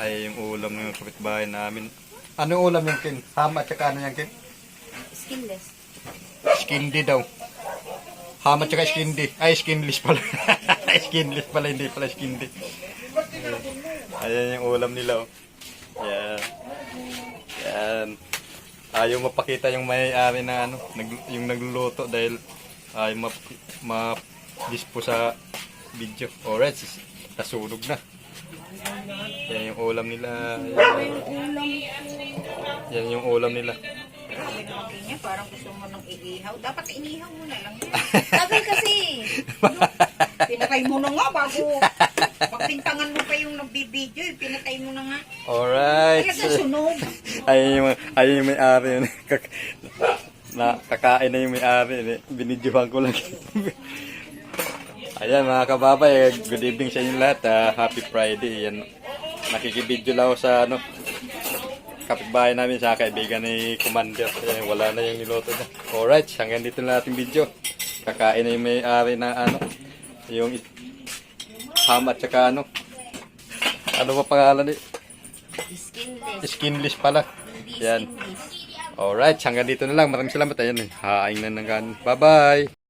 Ay yung ulam ng kapitbahay namin. Ano ulam yung kin? Ham at saka ano yung kin? Skinless. Skindi daw. Ham at saka skindi. Ay, skinless pala. skinless pala, hindi pala skindi. Ayan yung ulam nila. Oh. Yan. Yan. Ayaw mapakita yung may-ari na ano, nag, yung nagluluto dahil ayaw map, map dispo sa video. Alright, nasunog na. Yan yung ulam nila. Yan yung ulam nila. Sabi naman niya, parang gusto mo nang iihaw. Dapat inihaw mo na lang yan. Tagal kasi. Pinatay mo na nga bago. Pagpintangan mo pa yung nagbibideo, eh, pinatay mo na nga. Alright. Talaga sunog. Ayun yung, ayun yung may-ari. yun. Kak- na, kakain na yung may-ari. Binidyohan ko lang. Ayan mga kababay, good evening sa inyo lahat. ah. happy Friday. Yan. Nakikibidyo lang ako sa ano, kapitbahay namin sa kaibigan ni Commander. Ayan, wala na yung niloto na. Alright, hanggang dito na natin video. Kakain na yung may-ari na ano, yung ham at saka ano. Ano ba pangalan ni? Skinless. Skinless pala. Yan. Alright, hanggang dito na lang. Maraming salamat. Ayan, haing na ng. Bye-bye.